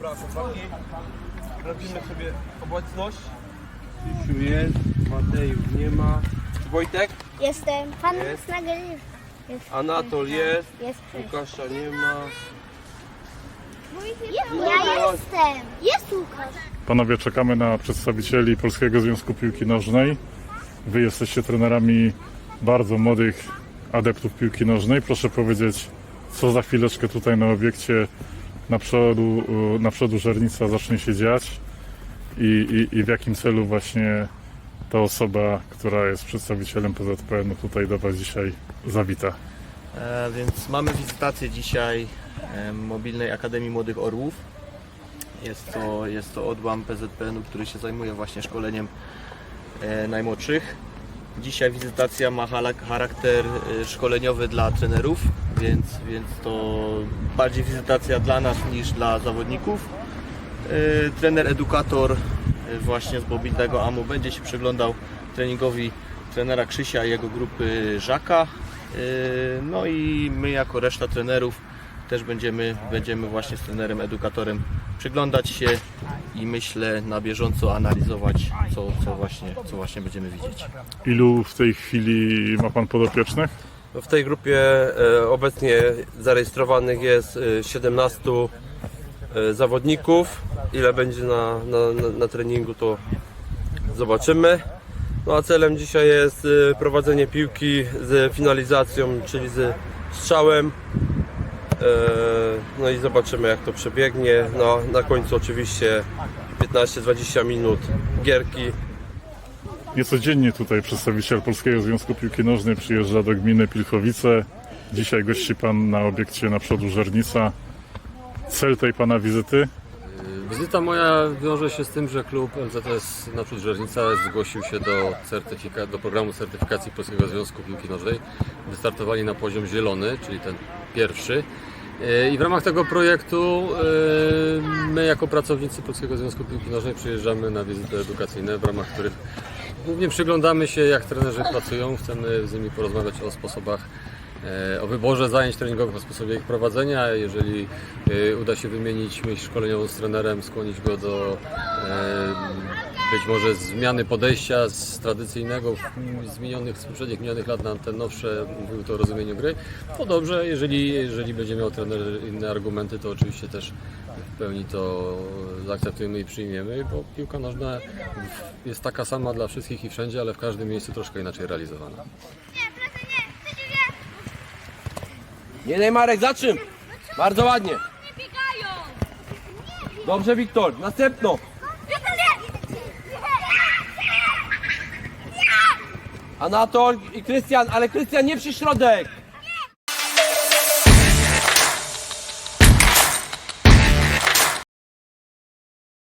Dobra, chłopaki. Robimy sobie obecność. Krzysiu jest, Mateusz nie ma. Wojtek, Jestem. Pan Jest. nagrywa. Jest. Anatol jest, Jest Krzyś. Łukasza nie ma. Ja jestem. Jest Łukasz. Panowie, czekamy na przedstawicieli Polskiego Związku Piłki Nożnej. Wy jesteście trenerami bardzo młodych adeptów piłki nożnej. Proszę powiedzieć, co za chwileczkę tutaj na obiekcie na przodu, na przodu Żernica zacznie się dziać i, i, i w jakim celu właśnie ta osoba, która jest przedstawicielem PZPN tutaj do Was dzisiaj zawita. E, więc mamy wizytację dzisiaj e, Mobilnej Akademii Młodych Orłów. Jest to, jest to odłam PZPN-u, który się zajmuje właśnie szkoleniem e, najmłodszych. Dzisiaj wizytacja ma charakter e, szkoleniowy dla trenerów, więc, więc to bardziej wizytacja dla nas niż dla zawodników. E, Trener edukator e, właśnie z mobilnego AMU będzie się przyglądał treningowi trenera Krzysia i jego grupy Żaka. No i my jako reszta trenerów też będziemy, będziemy właśnie z trenerem, edukatorem przyglądać się i myślę na bieżąco analizować, co, co, właśnie, co właśnie będziemy widzieć. Ilu w tej chwili ma Pan podopiecznych? W tej grupie e, obecnie zarejestrowanych jest e, 17 e, zawodników. Ile będzie na, na, na, treningu to zobaczymy. No a celem dzisiaj jest e, prowadzenie piłki z finalizacją, czyli z strzałem. E, No i zobaczymy jak to przebiegnie. No, na końcu oczywiście 15-20 minut gierki. Niecodziennie tutaj przedstawiciel Polskiego Związku Piłki Nożnej przyjeżdża do gminy Pilchowice. Dzisiaj gości Pan na obiekcie na przodu Żernica. Cel tej Pana wizyty? Wizyta moja wiąże się z tym, że klub LZS Naprzód Żernica zgłosił się do, do programu certyfikacji Polskiego Związku Piłki Nożnej. Wystartowali na poziom zielony, czyli ten pierwszy. E, I w ramach tego projektu e, my jako pracownicy Polskiego Związku Piłki Nożnej przyjeżdżamy na wizyty edukacyjne, w ramach których głównie przyglądamy się jak trenerzy pracują, chcemy z nimi porozmawiać o sposobach o wyborze zajęć treningowych, o sposobie ich prowadzenia. Jeżeli e, uda się wymienić myśl szkoleniową z trenerem, skłonić go do e, być może zmiany podejścia z tradycyjnego, z minionych, z poprzednich minionych lat na te nowsze, mówił to o rozumieniu gry, to dobrze. Jeżeli, jeżeli będzie miał trener inne argumenty, to oczywiście też w pełni to zaakceptujemy i przyjmiemy, bo piłka nożna jest taka sama dla wszystkich i wszędzie, ale w każdym miejscu troszkę inaczej realizowana. Nie Neymarek, za czym? Bardzo ładnie. Dobrze Wiktor, następno. Anatol i Krystian, ale Krystian nie przy środek.